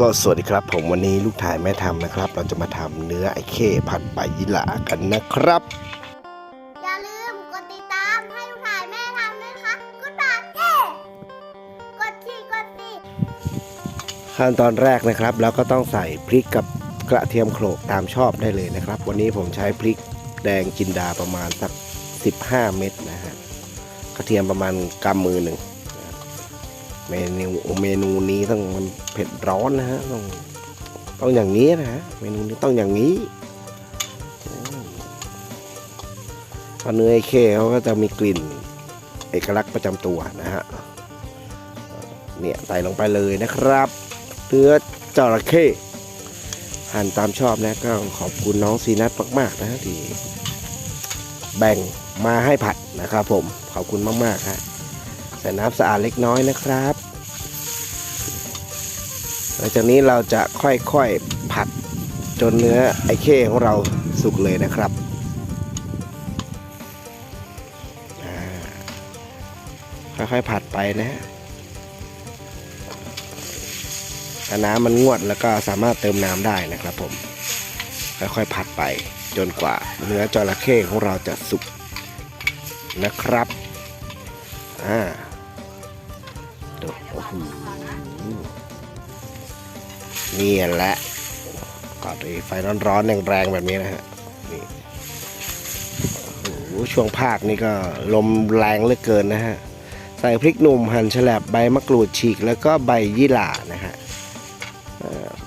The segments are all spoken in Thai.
ก็สวัสดีครับ ผมวันนี้ลูกถ่ายแม่ทำนะครับ เราจะมาทำเนื้อไอ้เข้ผัดใบยี่หร่ากันนะครับ อย่าลืมกดติดตามให้ลูกถ่ายแม่ทำด้วยนะคะกดบาทเย้กดที่กดสิขั้นตอนแรกนะครับ เราก็ต้องใส่พริกกับกระเทียมโขลกตามชอบได้เลยนะครับ วันนี้ผมใช้พริกแดงจินดาประมาณสัก 15 เม็ดนะฮะกระเทียมประมาณกำมือหนึ่งนะครับ เมนูเมนูนี้ต้องมันเผ็ดร้อนนะฮะต้องต้องอย่างนี้นะฮะเมนูนี้ต้องอย่างนี้พราเนื้อไอ้เข้เขาก็จะมีกลิ่นเอกลักษณ์ประจำตัวนะฮะเนี่ยใส่ลงไปเลยนะครับเนื้อจระเข้หั่นตามชอบนะก็ขอบคุณน้องซีนัทมากๆนะที่แบ่งมาให้ผัดนะครับผมขอบคุณมากๆฮะ ส่น้ำสะอาดเล็กน้อยนะครับ หลังจากนี้เราจะค่อยๆผัดจนเนื้อไอ้เข้ของเราสุกเลยนะครับค่อยๆผัดไปนะถ้าน้ำมันงวดแล้วก็สามารถเติมน้ำได้นะครับผม ค่อยๆผัดไปจนกว่าเนื้อจระเข้ของเราจะสุกนะครับ อ่า ดูโอ้โหนี่แหละก็ด้วยไฟร้อนๆแรงๆแบบนี้นะฮะนี่โอ้ช่วงภาคนี่ก็ลมแรงเหลือเกินนะฮะใส่พริกหนุ่มหั่นฉลับใบมะกรูดฉีกแล้วก็ใบยี่หร่านะฮะ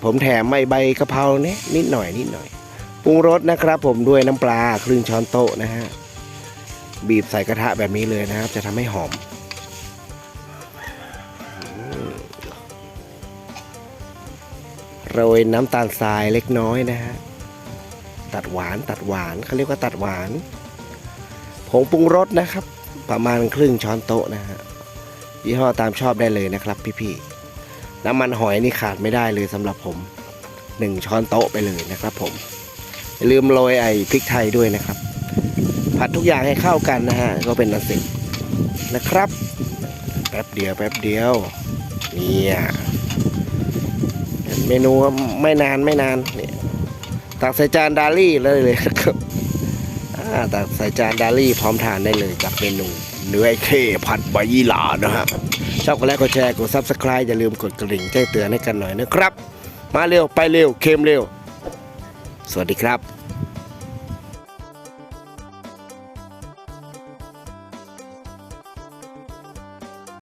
ผมแถมไม่ใบกะเพราเนี่ยนิดหน่อยนิดหน่อยปรุงรสนะครับผมด้วยน้ำปลาครึ่งช้อนโต๊ะนะฮะบีบใส่กระทะแบบนี้เลยนะครับ จะทำให้หอม โรยน้ำตาลทรายเล็กน้อยนะฮะตัดหวานตัดหวานเขาเรียกว่าตัดหวานผงปรุงรสนะครับ ประมาณครึ่งช้อนโต๊ะนะฮะยี่ห้อตามชอบได้เลยนะครับพี่ๆน้ำมันหอยนี่ขาดไม่ได้เลยสำหรับผมหนึ่งช้อนโต๊ะไปเลยนะครับ ผมลืมโรยไอ้พริกไทยด้วยนะครับ ผัดทุกอย่างให้เข้ากันนะฮะก็เป็นอันเสร็จนะครับ แป๊บเดียวแป๊บเดียวเนี่ย เมนูไม่นานไม่นานเนี่ยตักใส่จานดาลี่เลยเลยครับตักใส่จานดาลี่พร้อมทานได้เลยกับเมนูเนื้อไอ้เค้ผัดใบยี่หร่านะฮะชอบกดไลค์กดแชร์กด Subscribe อย่าลืมกดกระดิ่งแจ้งเตือนให้กันหน่อยนะครับ มาเร็วไปเร็วเค็มเร็ว สวัสดีครับ